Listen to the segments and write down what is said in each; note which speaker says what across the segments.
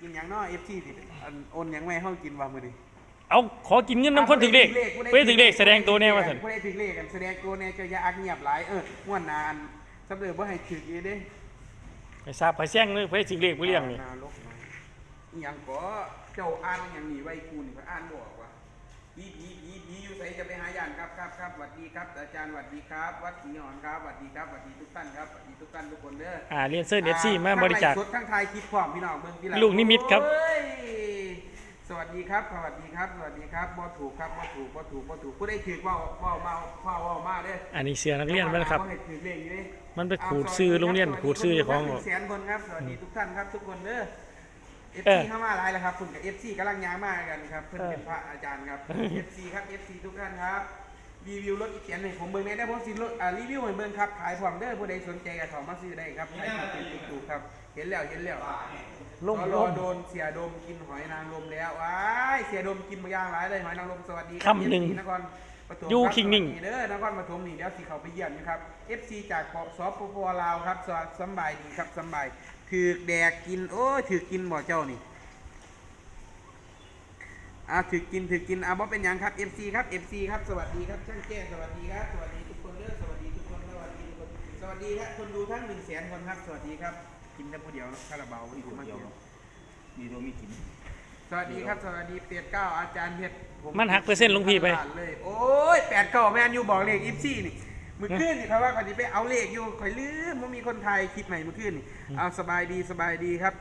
Speaker 1: กินหยังเนาะ FC สิอันโอนหยังไม่ให้เฮากินว่ามื้อนี้
Speaker 2: เอาขอกินเงินน้ำคนถึงเลขเพื่อถึงเลขแสดงตัวแน่ว่าสัน
Speaker 1: ผู้ใดถึงเลขกันแสดงตัวแน่เจะอย่าอักเงียบหลายเออม่วนนานสำเร็จบ่ให้ถึกอีเด้
Speaker 2: ไปทราบไปแซงเลยเพื่อถึงเลขผู้เลี้ยงนี่
Speaker 1: นารกหน่อยอิหยังก็เจ้าอ่านอิหยังนี่ไว้กูนี่ก็อ่านบ่ออกว่าผีผีผีผีอยู่ไสจะไปหาย่านครับครับครับสวัสดีครับ อาจารย์สวัสดีครับ วัดศรีหอนครับสวัสดีครับสวัสดีทุกท่านครับสวัสดีทุ กท่านทุกคนเด้อ
Speaker 2: อ่าเรียนเซิร์เอฟซีมาบริจาค
Speaker 1: ทั้งไลฟ์สดทั้งไทายคลิปพร้อมพี่น้องเบิ่งพี่ห
Speaker 2: ลูกนิมิตครับ
Speaker 1: โอ้ยสวัสดีครับ สวัสดีครับ สวัสดีครับบ่ถูกครับบ่ถูกบ่ถูกบ่ถูกผู้ใดถือเว้าเว้ามาเว้าเว้ามาเด้อ
Speaker 2: อันนี้เสือนักเรียนมันครับ
Speaker 1: บ่ให้ถือเลขอยู่เด้
Speaker 2: มันไปขูดซื้อโรงเรียนขูดซื้อเจ้าของ
Speaker 1: สวัสดีแสนคนครับ สวัสดีทุกท่านครับทุกคนเด้อ
Speaker 2: เอ
Speaker 1: FC
Speaker 2: อ
Speaker 1: เข้ามาหลายแล้วครับคุณกับ FC กำลังย้ายมากันครับเพิ่นเป็นพระอาจารย์ครับ FC ครับ FC ทุกท่านครับ รีวิวรถอีกเสียนหนึ่งผมเบิ่งได้ได้ผมสิรถอ่ารีวิวให้เบิ่งครับขายพร้อมเด้อผู้ใดสนใจก็เข้ามาซื้อได้ครับขายถูกถูกๆครับ เห็นแล้วเห็นแล้ว
Speaker 2: ลง
Speaker 1: ร
Speaker 2: ล
Speaker 1: องโดนเสียดมกินหอยนางรมแล้วว้ายเสียดมกินมาย่างหลายเลยหอยนางรมสวัสดีรับ
Speaker 2: คำหนึ่ง
Speaker 1: FC นครปฐม
Speaker 2: อยู่
Speaker 1: รับ
Speaker 2: คิงนิ่ง
Speaker 1: สวัสดีเด้อนครปฐมนี่เดี๋ยวสิเขาไปเยี่ยมนะครับ FC จากเกาะสปปลาวครับสวัสสำบายดีครับสำบายถือกแดกกินโอ้ยถือกกินบ่เจ้านี่ อ่าถือกกินถือกกินอ่าบ่เป็นหยังครับ FC ครับ FC ครับสวัสดีครับช่างแก้สวัสดีครับสวัสดีทุกคนเด้อสวัสดีทุกคนสวัสดีทุกคนสวัสดีครับคนดูทั้ง1 0 0 0 0แสนคนครับสวัสดีครับกินแต่ผู้เดียวคาราบาวอีกคนมาเดียว
Speaker 3: มีตัวมีกิน
Speaker 1: สวัสดีครับสวัสดีเปียดเก้าอาจารย์เพชรผ
Speaker 2: มันหักเปอร์เซ็นต์ลงพี่ไป
Speaker 1: เลยโอ้ยแปดเก้าแมนยูบอกเลขอีฟซี่นี่มือขึ้นนี่ครับว่าก่อนที่ไปเอาเลขอยู่คอยลืมว่ามีคนไทยคลิปใหม่มือขึ้นนี่เอาสบายดีสบายดีครับ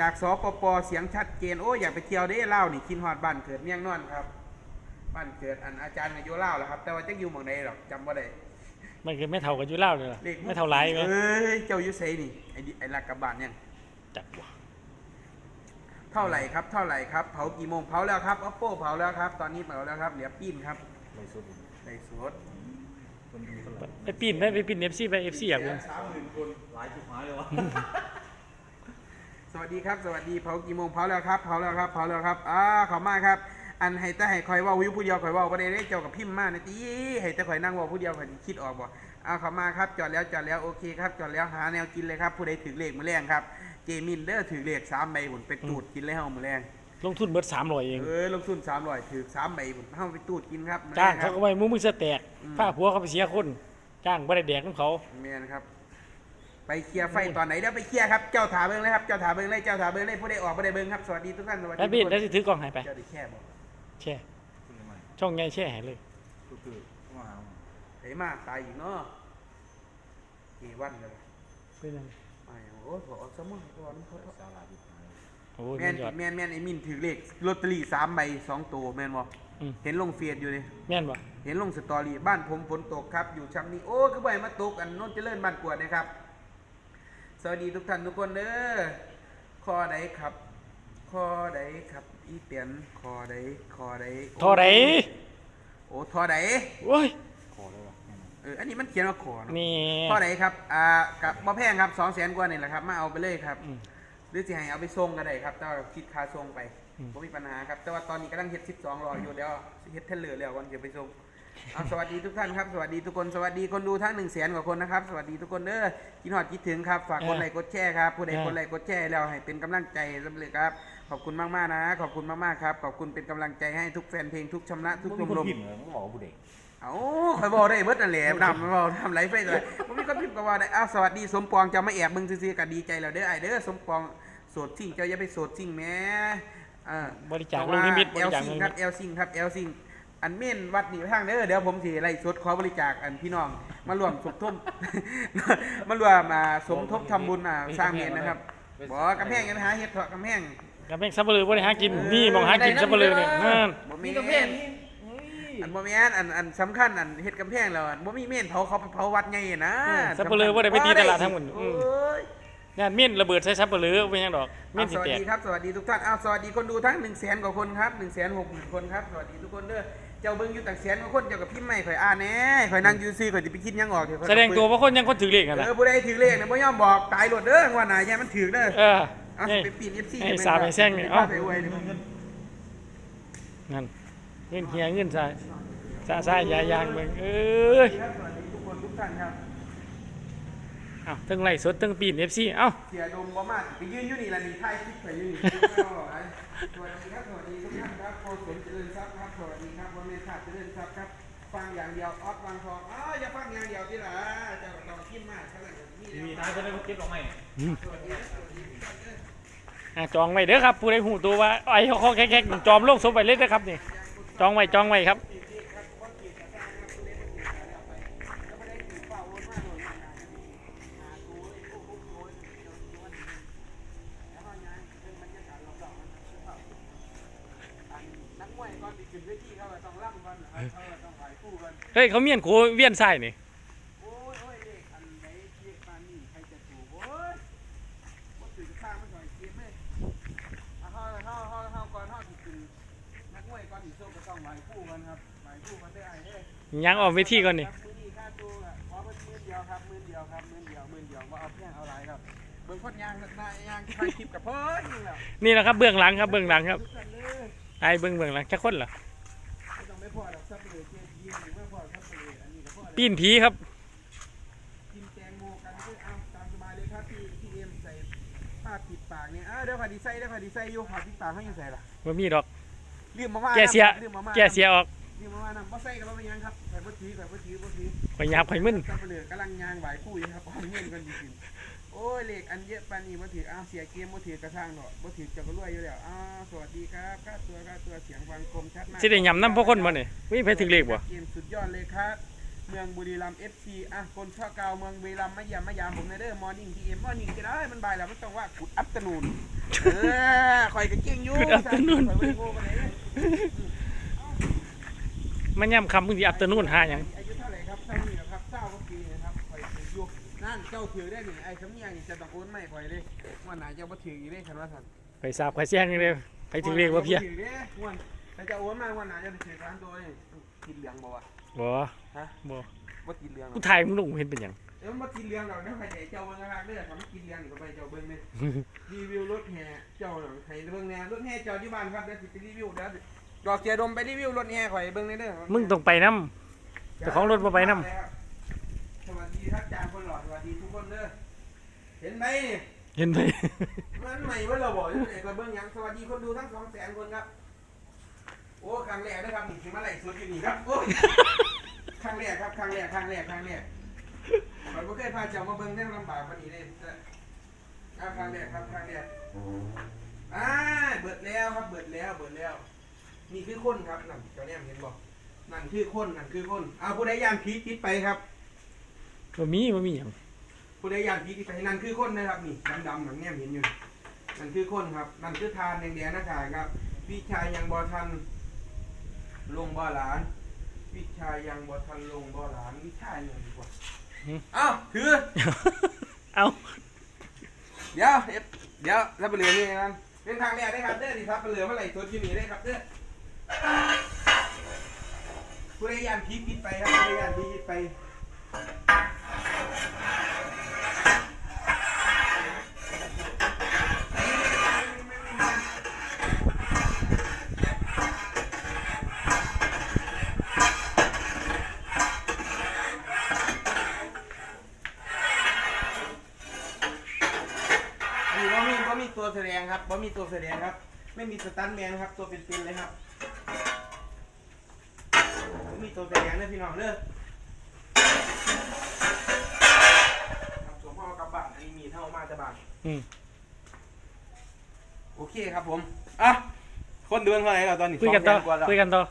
Speaker 1: จากสปปเสียงชัดเจนโอ้ยอยากไปเที่ยวได้เล่าวนี่คินฮอดบ้านเกิดเมียงนอนครับ บ้านเกิดอันอาจารย์อายุเล่าวแหละครับ แต่ว่าจะอยู่เมืองใดหรอกจำว่าได้
Speaker 2: มันคือไม่เท่ากับอยูเล่าเลยล่ะ
Speaker 1: เลข
Speaker 2: ไม่เท่าไรไหม
Speaker 1: เอ้ยเจ้าอยุไสนี่ไอ้ดิไอ้ลักกระบานยัง
Speaker 2: จักวะ
Speaker 1: เท่าไหร่ครับเท่าไหร่ครับเผากี่โมงเผาแล้วครับ oppo เผาแล้วครับ ตอนนี้เผาแล้วครับเหลือปิ้นครับ
Speaker 3: ไรสุด
Speaker 1: ใส่สด
Speaker 3: คนดูเท่าไหร่
Speaker 2: ไปปีนไหมไปปีนเอฟซีไปเอฟซีอยาก
Speaker 1: เหลื
Speaker 2: เบิ่
Speaker 1: องสามหมื่นคน
Speaker 3: หลายจุดหมายเลยวะ
Speaker 1: สวัสดีครับ สวัสดีเผากี่โมงเผาแล้วครับเผาแล้วครับเผาแล้วครับอ่าขอบมากครับ อันให้แต่ให้คอยเว่าวิวผู้เดียวคอยเว่าประเดี๋ยวเจ้ากับพิมพ์มานะจีให้แต่คอยนั่งเว่าผู้เดียวคอยคิดออกบ่อ่าขอบมาครับจอดแล้วจอดแล้วโอเคครับจอดแล้วหาแนวกินเลยครับผู้ใดถือเลขมือแรงครับเจมินเด้อถือเลขสามใบหุ่นไปตูดกินเลยเฮามือแรง
Speaker 2: ลงทุนเบิดสามร้อยเอง
Speaker 1: เออลงทุนสามร้อยถือสามใบหุ่นเฮาไปตูดกินครับมื้อแล
Speaker 2: จ้าง
Speaker 1: ค
Speaker 2: เขา
Speaker 1: รับ
Speaker 2: ก็ไปมุ้งมือสแตก
Speaker 1: อืม
Speaker 2: ผ้าผัวเขาไปเสียคนจ้างบ่ได้แดกของเขา
Speaker 1: แม่นครับ ไปเคลียร์ไฟตอนไหนเดี๋ยวไปเคลียร์ครับ เจ้าถาเบิ้งเลยครับ เจ้าถาเบิ้งเลย เจ้าถาเบิ้งเลยผู้ใดออกผู้ใดเบิ้งครับ สวัสดีทุกท่าน สวัสดี
Speaker 2: แล้วพี่
Speaker 1: ทุกค
Speaker 2: แล้ว
Speaker 1: น
Speaker 2: สิถือกล้องใหายไป
Speaker 1: เจ้าได้แค่บอก
Speaker 2: แช่
Speaker 3: คุณทำไม
Speaker 2: ช่องใหญ่แช่ใหายเลย
Speaker 3: ก็คือว่าเอา
Speaker 1: เฮ้ยมาตายอีกเนาะกี่วันเลย
Speaker 2: เป็นยัง
Speaker 1: มาอย่างโอ้ยถอดออกซะมั้งถอดมันเขา
Speaker 3: สาลาจุดหมาย
Speaker 2: โอ้ย
Speaker 1: แม่น
Speaker 2: ยอด
Speaker 1: แม่นแม่นไอ้มินถือเลขลอตเตอรี่สามใบสองตัวแม่นบ่
Speaker 2: อืม
Speaker 1: เห็นลงเฟียดอยู่เลย
Speaker 2: แม่นบ่
Speaker 1: เห็นลงสตอรี่บ้านผมฝนตกครับอยู่ชั้นี้โอ้คือบ่ให้มาตกอันโน้นเจริญบ้านกวดนะครับ สวัสดีทุกท่านทุกคนเด้อคอใดครับ คอใดครับ อีเตียนคอใดคอใด
Speaker 2: ทอได
Speaker 1: โอ้ทอใด
Speaker 2: โอ้ย
Speaker 3: ขอได้ปะแน่นอน
Speaker 1: เอออันนี้มันเขียนว่าขอเนอะ
Speaker 2: นี่
Speaker 1: ทอใดครับ อ่ากับบ่แพงครับสองแสนกว่านี่แหละครับ มาเอาไปเลยครับ
Speaker 2: อืม
Speaker 1: หรือสิให้เอาไปส่งก็ได้ครับแต่ว่าคิดค่าส่งไป
Speaker 2: อืม
Speaker 1: บ่มีปัญหาครับ แต่ว่าตอนนี้กำลังเฮ็ด12รออยู่เดี๋ยวเฮ็ดเทเลอร์แล้วก่อนเดี๋ยวไปส่ง เอาสวัสดีทุกท่านครับ สวัสดีทุกคน สวัสดีคนดูทั้ง1 0 0 0 0แสนกว่าคนนะครับ สวัสดีทุกคนเด้อกินฮอดคิดถึงครับ ฝากกดไลค์กดแชร์ครับ ผู้ใดกดไลค์กดแชร์แล้วให้เป็นกำลังใจสำเร็จครับ ขอบคุณมากๆนะ ขอบคุณมากๆครับ ขอบคุณเป็นกำลังใจให้ทุกแฟนเพลงทุกชำระทุกช
Speaker 3: มี
Speaker 1: ม
Speaker 3: คน
Speaker 1: รม
Speaker 3: พิมพ์เหรอมึงบอกว่าผู้เด็ก
Speaker 1: เอ้าคอยบอกได้เบิดนั่นแหละนำบอกทำไรไปเลยผมมีคนพิมพ์ก็ว่าได้อ้าวสวัสดีสมปองจะมาแอบมึงซื่อๆก็ดีใจแล้วเด้อไอเด้อสมปองโสดซิ่งเจ้าอย่าไปโสดซิ่งแหม่อ่า
Speaker 2: บริจาคลูกนิมิตบ
Speaker 1: เอ
Speaker 2: ริ
Speaker 1: ล
Speaker 2: จาค
Speaker 1: ซิ่
Speaker 2: ลู
Speaker 1: ง
Speaker 2: ก
Speaker 1: ค
Speaker 2: นิ
Speaker 1: รับ
Speaker 2: มิต
Speaker 1: เอลซิ่งครับเอลซิ่ง อันเม่นวัดนี่ไปทางเด้อเดี๋ยวผมสิไล่สดขอบริจาคอันพี่น้อง มารวมสมทบ มารวมมาสมทบทำบุญอ่าสร้างเมนนะครับบอกกำแพงยังไปหาเห็ดเถอะกำแพง
Speaker 2: กำแพงซับเปลือบ่ได้หากินนี่มองหากินซับเปลือเนี่ยนั่น
Speaker 1: บ่มีกำแพงอันบ่แม่นอันอันสำคัญอันเฮ็ดกำแพงแล้วอันบ่มีเม่นเผาเขาไปเผาวัดใหญ่นะ
Speaker 2: ซับเปลือบ่ได้ไปตีตลาดทั้งหมด
Speaker 1: โอ้ย
Speaker 2: นั่นเม่นระเบิดใส่ซับเปลือเป็นยังดอกเม่
Speaker 1: อ้านว
Speaker 2: สิ
Speaker 1: สวัส
Speaker 2: แตก
Speaker 1: ดีครับสวัสดีทุกท่านอ้าวสวัสดีคนดูทั้ง1 0 0 0 0แสนกว่าคนครับ1 6 0 0 0 0คนครับสวัสดีทุกคนเด้อ เจ้าเบิ่งอยู่ตั้งแสนกว่าคนเจ้ากับพิมพ์ไม่ข่อยอ่านแหน่ข่อยนั่งอยู่ซื่อข่อยสิไปคิดหยังออกเดี๋ยวข่อย
Speaker 2: แสดงตัวว่าคนยังคนถือเลขกัน
Speaker 1: เอ
Speaker 2: นะ
Speaker 1: อผู้ใดถือเลขเนี่ยบ่ยอมบอกตายโลดเด้องว่าหน้าแย่มันถือเด้อ
Speaker 2: เออ
Speaker 1: เอา
Speaker 2: นี่
Speaker 1: ไปปีน FC
Speaker 2: ไอ้สามไอ้แซงเนี่ย
Speaker 1: เอ้า
Speaker 2: เอ้า
Speaker 1: ไปอวยดิ
Speaker 2: นั่นเงินเฮียเงินใส่ซาซายายางเบิ่งเอ้ย
Speaker 1: ครับสวัสดีทุกคนทุกท่านครับ
Speaker 2: อ้าวทั้งไล่สดทั้งปีน FC เอ้า
Speaker 1: เสียดมบ่มากไปยืนอยู่นี่ละนี่ถ่ายคลิปไปยืนสวัสดีครับสวัสดีทุกท่านครับโคศลเจริญทรัพย์ครับสวัสดีครับ ฟังอย่างเดียวออฟวางทองอ้าวอย่าฟังอย่างเดียวที่ละเจะต้องกินมากขนาดนี้
Speaker 3: มีน้าจะได้เก็บออกไหม
Speaker 1: สวัสดีสวัสดีทุกท่านเด้อ
Speaker 2: อะจองไว้เด้อครับผู้ใดหูตัวว่าไอ้เขาเขาแขกๆจอมโลกสมไปเลยนะครับนี่จองไว้จองไว้ครับ
Speaker 1: นักมวยก่อนที่ขึ้นเวทีเขาก็ต้องล่ำก่อนนะครับเขาก็ต้องไหวคู่กัน
Speaker 2: เฮ้ยเขาเมียนโคเวียนไส้นี่
Speaker 1: โอ้ยโอ้ยเลขอันไหนเลขปานนี่ใครจะถูกโอ้ยบ่ถือข้างมันก่อนเก็บเลยเอาเขาเขาเขาเขาก่อนเขาที่ขึ้นนักมวยก่อนที่โชคก็ต้องไหวคู่กันครับไหวคู่กันได้ไอ้เด้อ
Speaker 2: ยังออกเวทีก่อนนี่
Speaker 1: ครับมื้อนี้ค่าตัวอะขอเพิ่นหมื่นเดียวครับหมื่นเดียวครับหมื่นเดียวหมื่นเดียวว่เอาเพียงเอาหลายครับเบิ่งคนยางนายยางถ่ายคลิปกับเพิ่นนี่แหละ
Speaker 2: นี่แหละครับเบื้องหลังครับเบื้องหลังครับ ไอ้เบื้องเบื้องหลังจะคนเหรอ ปีนผีครับ
Speaker 1: กินแตงโมกันก็เอาตามสบายเลยครับพี่พี่เอ็มใส่ผ้าปิดปากเนี่ยอ้าวเดี๋ยวขอดีไซน์เดี๋ยวขอดีไซน์อยู่ผ้าปิดปากเขายังใส่ล่ะ
Speaker 2: ว่ามีดอก
Speaker 1: ลืมมาว่า
Speaker 2: แกเสีย
Speaker 1: ลืมมาว่า
Speaker 2: แกเสียออก
Speaker 1: ลืมมาว่านำบ่ใส่กับบ่เป็นหยังครับใส่บ่ถือใส่บ่ถือบ่ถือ
Speaker 2: ข่อยหยาบข่อยมึน
Speaker 1: ซับเลยกำลังยางไหวคู่อยู่ครับเอาเงินกันจริงๆโอ้ยเลขอันเยอะปานนี้บ่ถืออ้าวเสียเกมบ่ถือกระช่างดอกบ่ถือจะก็รวยอยู่แล้วอ้าวสวัสดีครับค่าตัวค่าตัวเสียงฟังคมชัดมาก
Speaker 2: สิได้ยำน้ำพวกคนบ่นี่วิ่งไปถึงเลขบ่
Speaker 1: เกมสุดยอดเลยครับ เมืองบุรีรัมย์ FC อะคนชอบเก่าเมืองบุรีรัมย์มายามมายามผมในเด้อมอร์นิ่งทีเอ็มมอร์นิ่งจะได้มันบ่ายแล้วมันต้องว่ากุดอัปตนูนเออคอยก็เก่งอยู่
Speaker 2: Good afternoon
Speaker 1: ข่อยบ่ได้โง่ปานใด
Speaker 2: มันย่ำคำมึงสิอัปเตอร์นูนหาหยัง
Speaker 1: อายุเท่าไหร่ครับเท่านี้เหรอครับเจ้าก็ปีนะครับข่อยถืออยู่นั่นเจ้าถือได้นี่ไอ้คำเนียงนี่จะต้องโอนไม่ข่อยเลยว่าไหนาเจ้าบ่ถืออีกเลยคันว่าซั่น
Speaker 2: ไปสาบข่อยแซงนี่เลยไปถึงเลขว่าเพีย
Speaker 1: ถือเด้ม่วนแต่จะโอนมาวันไหนาจะถือสามตัวนี่กินเหลืองบ่วะ
Speaker 2: บ่
Speaker 1: ฮะ
Speaker 2: บ่
Speaker 1: บ่กินเหลืองหร
Speaker 2: กู
Speaker 1: อก
Speaker 2: ถ่ายมึงลงเห็นเป็นหยัง
Speaker 1: เดี๋ยวมากินเลี้ยงเราเนี่ยใครจะเจ้าเบิ้งนะครับเด้อทำกินเลี้ยงก็ไปเจ้าเบิ้งเนี่ยรีวิวรถแห่เจ้าหน่อยใครเบิ้งแน่รถแห่เจ้าที่บ้านครับเดี๋ยวสิไปรีวิวเดี๋ยวดอกเสียดมไปรีวิวรถแห่ข่อยเบิ้งเลยเด้อ
Speaker 2: มึงต้องไปนํเจ้าของรถบ่ไปนำ
Speaker 1: สวัสดีครับจานคนหล่อสวัสดีทุกคนเด้อเห็นไหมนี่
Speaker 2: เห็นไหม
Speaker 1: มันใหม่เว่าเราบอกอยู่ไหนก็เบิ้งหยังสวัสดีคนดูทั้งสองแสนคนครับ โอ้ครั้งแรกนะครับนี่สิมาไล่สดอยู่นี่ครับโอ้ยครั้ง แรกครับครั้งแรกครั้งแรกครั้งแรกข่อยบ่เคยพาเจ้ามาเบิ้งได้ลำบากปานนี้เลยอ่าครั้งแรกครับครั้งแรกอ่าเบิดแล้วครับเบิดแล้วเบิดแล้วนี่คือคนครับนั่นเจ้าแนมเห็นบอกนั่นคือคนนั่นคือคนเอาผู้ใดย่านผีติดไปครับ
Speaker 2: บ่มีบ่มีหยัง
Speaker 1: ผู้ใดย่านผีติดไปนั่นคือคนนะครับนี่ดำๆหนังแนมเห็นอยู่นั่นคือคนครับนั่นคือทานแดงๆนะครับครับวิชายยังบ่ทันลงบ่หลาน วิชายยังบ่ทันลงบ่หลานวิชายยังดีกว่าเอ้าถือ
Speaker 2: เอา
Speaker 1: เดี๋ยวเดี๋ยวเดี๋ยวรับไปเหลือนี่นะเป็นทางแรกได้ครับเด้อที่ครับไปเหลือเมื่อไหร่ตัวที่หนีได้ครับเด้อผู้ใดยานพีพิษไปครับผู้ใดยานพีพิษไป ตัวแสดงครับว่ามีตัวแสดงครับ ไม่มีสตันท์แมนครับ ตัวเป็นๆเลยครับบ่มีตัวแสดงเด้อพี่น้องเด้อครับสวมพ่อกลับบ้านอันนี้มีเท่ามาจะบ้าน
Speaker 2: อืม
Speaker 1: โอเคครับผมอะคนดูเท่าไหร่แล้วตอนนี้
Speaker 2: คุยกันต่อ
Speaker 1: สงแสกว่าแล้ว
Speaker 2: คุยกันต่อ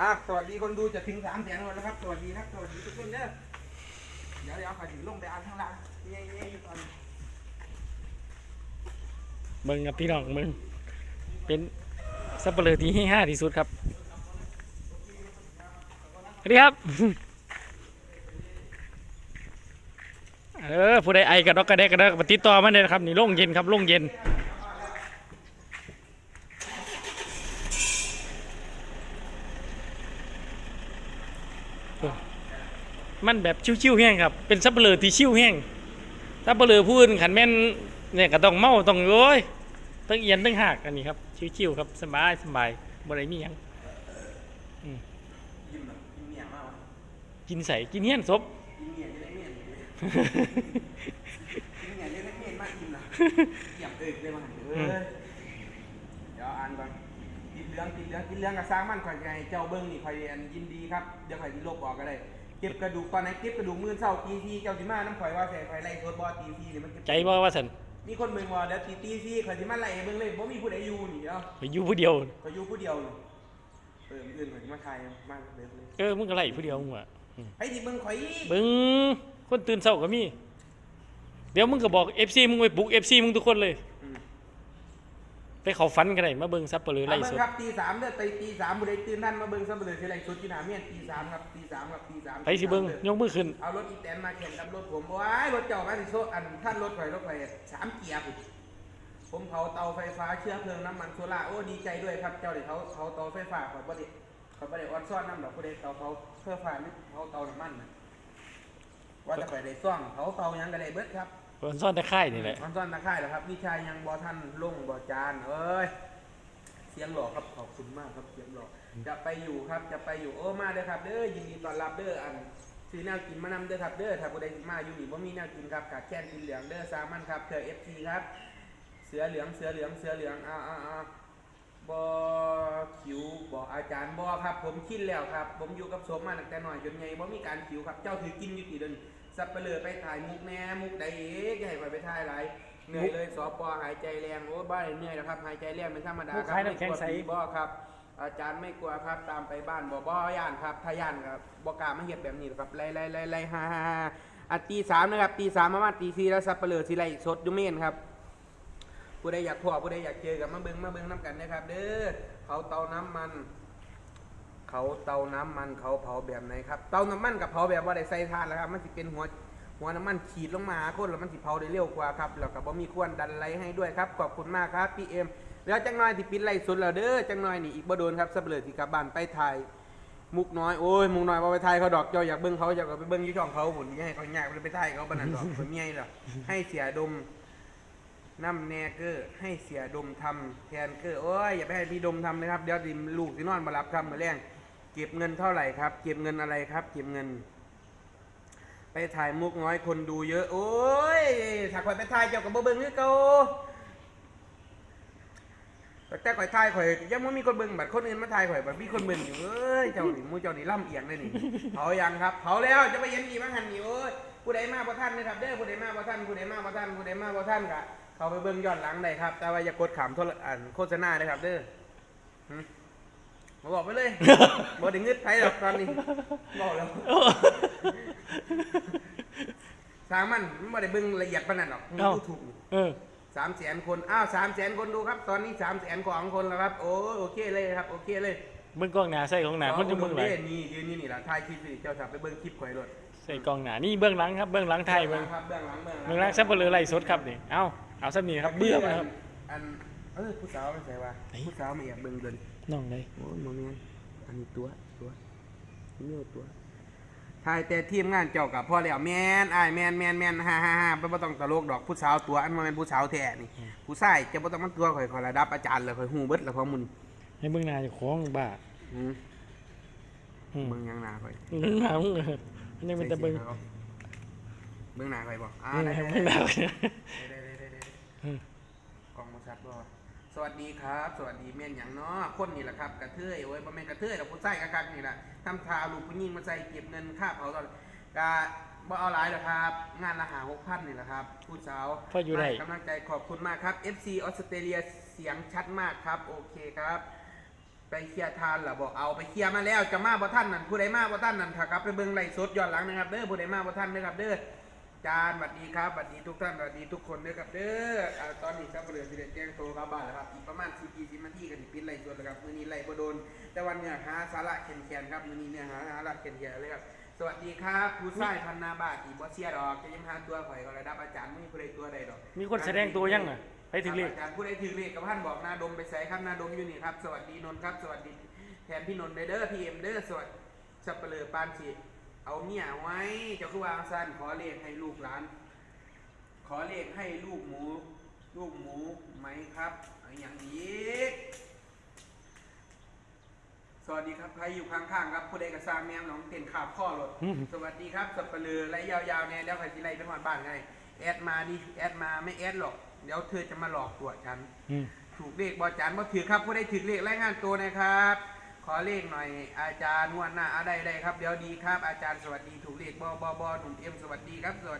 Speaker 1: อะสวัสดีคนดูจะถึงสามแสนแล้วนะครับ สวัสดีครับ สวัสดีทุกคนเด้อเดี๋ยวเดี๋ยวขอถึงลงไปอ่านข้างล่างเย้ๆอยู่ตอนนี้
Speaker 2: เบิ่งกับพี่น้องมึงเป็นสับเปลือที่ให้ห้าที่สุดครับสวัสดีครับ เออผู้ใดไอกระดอกกระแดกกระเดกมาติดต่อมาเลยนะครับนี่โล่งเย็นครับโล่งเย็นมันแบบชิวๆแห้งครับ เป็นสับเปลือที่ชิวแห้งสับเปลือผู้อื่นขันแม่น เนี่ยก็ต้องเมาต้องโอ้ยต้องเอียนต้องหักอันนี้ครับ ชิวๆครับสบายสบายบ่ได้มีหยัง
Speaker 1: ยิ้มแบบยิ้มเมียมากวะ
Speaker 2: กินใส่กินเฮี้ยนศพ
Speaker 1: ยิ้มเมียจะได้เมียนี่ไงเล่นเล่นมากอินนะเกี่ยมเอิกเลยมาเออเดี๋ยวอ่านก่อนติดเหลืองติดเหลืองติดเหลืองกับสร้างมันข่อยไงเจ้าเบิ้งนี่ข่อยอันยินดีครับเดี๋ยวข่อยที่ลบออกก็ได้เก็บกระดูกตอนไหนเก็บกระดูกมือเศร้าตีทีเจ้าสิมาน้ำข่อยว่าใส่ข่อยไล่โซดบอตีทีนี่มันเก็บ
Speaker 2: ใจบ่ว่าสัน
Speaker 1: มีคนเบิ่งว่าเดี๋ยวตีตีทีข่อยสิมาไล่เบิ่งเลยบ่มีผู้ใดอยู่นี่เนาะ
Speaker 2: ไปอยู่ผู้เดียว
Speaker 1: ข่อยอยู่ผู้เดียวนี่เออมื้ออื่นข่อยสิมาถ่ายมาเบิ่งเลย
Speaker 2: เออมึงก็ไล่ผู้เดียวมึงว่ะ
Speaker 1: ไอ้ที่เบิ่งข่อยอีก
Speaker 2: เบิ่งคนตื่นเช้าก็มี เดี๋ยวมึงก็บอก FC มึงไปปลุก FC มึงทุกคนเลย
Speaker 1: อืม
Speaker 2: ไปเขาฟันกันได้มาเบิ่งซับเปลือ
Speaker 1: มา
Speaker 2: ไล่
Speaker 1: เบิ่
Speaker 2: ส
Speaker 1: ง
Speaker 2: ด
Speaker 1: ครับตีสามเด้อตีตีสามผู้ใดตื่นท่านมาเบิ่งซะเบิ่งสิไล่สดอยู่หน้าเมียนตีสามครับตีสามครับตีสาม
Speaker 2: ไปสิเบิ่งยกมือขึ้น
Speaker 1: เอารถอีแตนมาแข่งกับรถผมว้ายรถเจ้ามาสิโซอันท่านรถข่อยรถข่อยสามเกียร์พุ่นผมเผาเตาไฟฟ้าเชื้อเพลิงน้ำมันโซล่าร์โอ้ดีใจด้วยครับเจ้าเดี๋ยวเขาเขาเตาไฟฟ้าข่อยบ่ได้ข่อยบ่ได้ออนซ่อนน้ำดอกผู้ใดเตาเผาเพื่อฟ้านี่เผาเตาน้ำมันน่ะว่าจะไปได้ซ่องเผาเตาหยังก็ได้เบิดครับ
Speaker 2: คนซ่อนแต่ค่ายนี่แหละ
Speaker 1: ออนซ่อนตะไคร้เหรอครับวิชายยังบ่ท่านลงบ่จานเอ้ย เสียงหล่อครับขอบคุณมากครับเสียงหล่อจะไปอยู่ครับจะไปอยู่โอ้มาเด้อครับเด้อยินดีต้อนรับเด้ออันซื้อแนวกินมานำเด้อครับเด้อถ้าผู้ใดมาอยู่นี่บ่มีแนวกินครับขาดแคลนกินเหลืองเด้อสามันครับเธอ FC ครับ เสือเหลืองเสือเหลืองเสือเหลืองอ้าวอ้าวอ้าวบ่ขิวบ่อาจารย์บ่ครับ ผมคิดแล้วครับ ผมอยู่กับสมมาตั้งแต่น้อยจนใหญ่บ่มีการขิวครับ เจ้าถือกินอยู่ตีเดิน สับเปลือไปถ่ายมุกแหน่มุกใดเอ๊ะอย่าให้ข่อยไปถ่ายหลายเหนื่อยเลยสอปอหายใจแรงโอ้บ้าเหนื่อยแล้วครับ หายใจแรงเป็นธรรมดา
Speaker 2: มุก
Speaker 1: ครับ
Speaker 2: ขายน้ำแข็งใส
Speaker 1: ไม่กลัวผีบ่ครับ อาจารย์ไม่กลัวครับ ตามไปบ้านบ่บ่ย่านครับถ้าย่านครับบ่กล้ามาเฮ็ดแบบนี้หรอกครับไล่ไล่ไล่ไล่ฮ่าฮ่าฮ่าอะตีสามนะครับตีสามมามาตีสี่แล้วสับเปลือสิไล่สดอยูเมนครับผู้ใดอยากพอผู้ใดอยากเจอกับมาเบิงมาเบิงน้ำกันนะครับ เด้อเขาเตาน้ำมัน เขาเตาน้ำมันเขาเผาแบบไหนครับ เตาน้ำมันกับเผาแบบว่าได้ใส่ทานแล้วครับ มันสิเป็นหัวหัวน้ำมันขีดลงมาคนแล้วมันสิเผาได้เร็วกว่าครับแล้วก็บ่มีควนดันไหลให้ด้วยครับขอบคุณมากครับพี่เอ็มแล้วจังน้อยที่ปิดไล่สุดแล้วเด้อจังน้อยนี่อีกบ่โดนครับสับเลยที่กลับบ้านไปถ่ายมุกน้อยโอ้ยมุกน้อยว่าไปถ่ายเขาดอกเจ้าอยากเบิ่งเขาอยากไปเบิ่งยี่ช่องเขาผุนย่าให้เขายากไปถ่ายเขาบานนันดอกเพิ่นเมียหรอให้เสียดมน้ำแนเกอร์ให้เสียดมทำแทนเกอร์โอ้ยอย่าไปให้พี่ดมทำนะครับเดี๋ยวดิมลูกสินอนมารับครับมาแรง เก็บเงินเท่าไหร่ครับ เก็บเงินอะไรครับ เก็บเงิน ไปถ่ายมุกน้อยคนดูเยอะ โอ้ยถ้าข่อยไปถ่ายเจ้ากับบ่เบิ่งคือเกาแต่แต่ข่อยถ่ายข่อยยังไม่มีคนเบิ่งบัดคนอื่นมาถ่ายข่อยบัดมีคนเบิ่งอยู่เอ้ยเจ้านี่มูเจ้านี่ล่ำเอียงเลยนี่เผายังครับเผาแล้วจะไปเย็นดีบ้างหันนี่โอ้ยผู้ใดมาบ่ท่านนะครับเด้อผู้ใดมาบ่ท่านผู้ใดมาบ่ท่านผู้ใดมาบ่ท่านกะเขาไปเบิ่งย้อนหลังได้ครับ แต่ว่าอย่ากดขามโทรอันโฆษณาเลยครับเด้อ มาบอกไปเลยบ่ได้งึดไผหรอกตอนนี้บอกแล้วสร้างมันมันบ่ได้เบิ่งละเอียดปานนั้นหรอก
Speaker 2: เอ้า
Speaker 1: ดูถูก
Speaker 2: เออ
Speaker 1: สามแสนคน อ้าวสามแสนคนดูครับ ตอนนี้สามแสนกว่าคนแล้วครับ โอ้โอเคเลยครับ โอเคเลย
Speaker 2: เบิ่งกล้องหน้าใส่ของหน้าคนจะเบิ่งหลาย
Speaker 1: ด้นี่ยืนนี่นี่ล่ะถ่ายคลิปสิเจ้าสับไปเบิ่งคลิปข่อยรถ
Speaker 2: ใส่กล้องหน้านี่เบื้องหลังครับเบื้องหลังไทยเบิ่ง
Speaker 1: ครับเบื้องหลังเบื้องหลัง
Speaker 2: เบื้องหลังซับเปลือไล่สดครับนี่เอ้าเอาซับนี้ครับเบื่อมาครับ
Speaker 1: อัน เออผู้สาวไม่ใช่ว่า
Speaker 2: ไหน
Speaker 1: ผู้สาวมาแอบเบิ่งเดิน
Speaker 2: น้องเลย
Speaker 1: โอ้ยโมเมนอันนี้ตัวตัวนี่ตัวถ่ายแต่ทีมงานเจ้ากับพ่อแล้วแมนอ้ายแมนแมนแมนฮ่าฮ่าฮ่าบ่ต้องตลกดอกผู้สาวตัวอันบ่แม่นผู้สาวแท้นี่ผู้ชายจะบ่ต้องมันตัวข่อยข่อยระดับอาจารย์เลยข่อยฮู้เบิดแล้วของมึง
Speaker 2: ให้เบื้องหน้าเจะของบ้า
Speaker 1: อืม
Speaker 2: อืม
Speaker 1: เบิ่งยังหน้าข่อย
Speaker 2: เบื้องหน้ามึงเออมันยังเป็นแต่เบิ่ง
Speaker 1: ใส่สียขาเบิ่งหน้าข่อยบ่อ่า
Speaker 2: นี่
Speaker 1: ได้
Speaker 2: ให้
Speaker 1: ได้
Speaker 2: เบื้องหน้า
Speaker 1: ได้ได้ได้ได้
Speaker 2: อืม
Speaker 1: กล้อง บ่ชัดบ่สวัสดีครับ สวัสดีแม่นหยังเนาะคนนี่แหละครับกระเทยโอ้ยบ่แม่นกระเทยดอกผู้ชายกักๆนี่ล่ะทำทาลูกผู้หญิงมาใส่เก็บเงินค่าเผาตอนก็บ่เอาหลายหรอกครับ งานละหา6,000นี่แหละครับ ผู้สาว
Speaker 2: พออยู่ได้
Speaker 1: ให้กำลังใจขอบคุณมากครับ FC ออสเตรเลียเสียงชัดมากครับ โอเคครับ ไปเคลียร์ทานเหรอบอกเอาไปเคลียร์มาแล้วจะมาบ่ท่านนั่นผู้ใดมาบ่ท่านนั่นถ้าครับไปเบิ่งไล่สดย้อนหลังนะครับเด้อผู้ใดมาบ่ท่านเด้อครับเด้อ จานสวัสดีครับสวัสดีทุกท่านสวัสดีทุกคนเด้อครับเด้ออ่าตอนนี้ครับเรือสิเด็ดแจ้งโตครับบ้านแล้วครับอีกประมาณ4 40นาทีก็สิปิดไล่สดแล้วครับมื้อนี้ไล่บ่โดน แต่วันเนื้อหาสาระแข็งๆครับมื้อนี้เนื้อหาสาระแข็งๆเลยครับสวัสดีครับผู้ชายพันนาบาทอีบ่เสียดอกจะยังหาตัวข่อยก็ระดับอาจารย์ไม่มีผู้ใดตัวใดดอก
Speaker 2: มีคนแสดงตัวยังอะไปถึงเลข
Speaker 1: อาจารย์ผู้ใดถือเลขกับท่านบอกนาดมไปใส่ครับนาดมอยู่นี่ครับสวัสดีนนท์ครับสวัสดีแทนพี่นนท์เด้อพี่เอ็มเด้อสวัสดีสับเปลือปานฉีด เอาเนี่ยไว้เจ้าคือวางสั้นขอเลขให้ลูกหลาน ขอเลขให้ลูกหมู ลูกหมูไหมครับเอาอย่างนี้สวัสวัสดีครับใครอยู่ข้างๆครับผู้ใดกระซางแนมหนองเต้นขาบข้อรถ
Speaker 2: อืม
Speaker 1: สวัสดีครับสับปะลือไล่ยาวๆเนี่ยแล้วใครสิไล่ไปหอดบ้านไงแอดมาดิแอดมาไม่แอดหรอกเดี๋ยวเธอจะมาหลอกตัวฉัน
Speaker 2: อืม
Speaker 1: ถูกเลขบอจานบอถือครับผู้ใดถือเลขรายงานตัวนะครับข อเลขหน่อยอาจารย์นวดหน้าอะไรได้ครับ เดี๋ยวดีครับ อาจารย์สวัสดีถูกเลขบอบอบอหนุ่มเอ็มสวัสดีครับสวัสดี